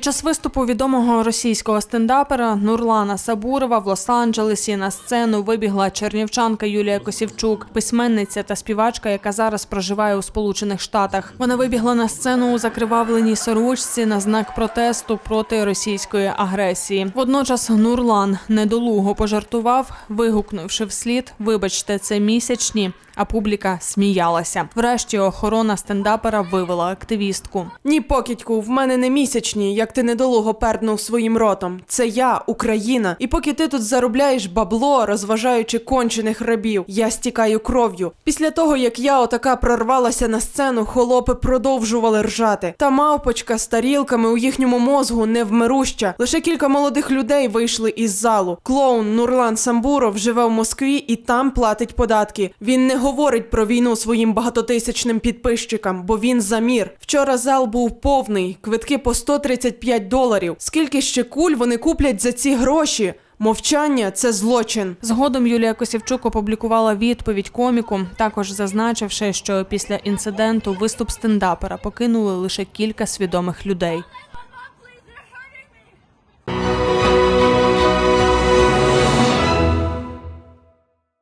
Під час виступу відомого російського стендапера Нурлана Сабурова в Лос-Анджелесі на сцену вибігла чернівчанка Юлія Косівчук, письменниця та співачка, яка зараз проживає у Сполучених Штатах. Вона вибігла на сцену у закривавленій сорочці на знак протесту проти російської агресії. Водночас Нурлан недолуго пожартував, вигукнувши вслід Вибачте, це місячні. А публіка сміялася. Врешті охорона стендапера вивела активістку. Ні, покидьку, в мене не місячні, як ти недолуго перднув своїм ротом. Це я, Україна. І поки ти тут заробляєш бабло, розважаючи кончених рабів, я стікаю кров'ю. Після того, як я отака прорвалася на сцену, холопи продовжували ржати. Та мавпочка з тарілками у їхньому мозгу невмируща. Лише кілька молодих людей вийшли із залу. Клоун Нурлан Самбуров живе в Москві і там платить податки. Він не говорить про війну своїм багатотисячним підписчикам, бо він за мір. Вчора зал був повний, квитки по 135 доларів. Скільки ще куль вони куплять за ці гроші? Мовчання це злочин. Згодом Юлія Косівчук опублікувала відповідь коміку, також зазначивши, що після інциденту виступ стендапера покинули лише кілька свідомих людей.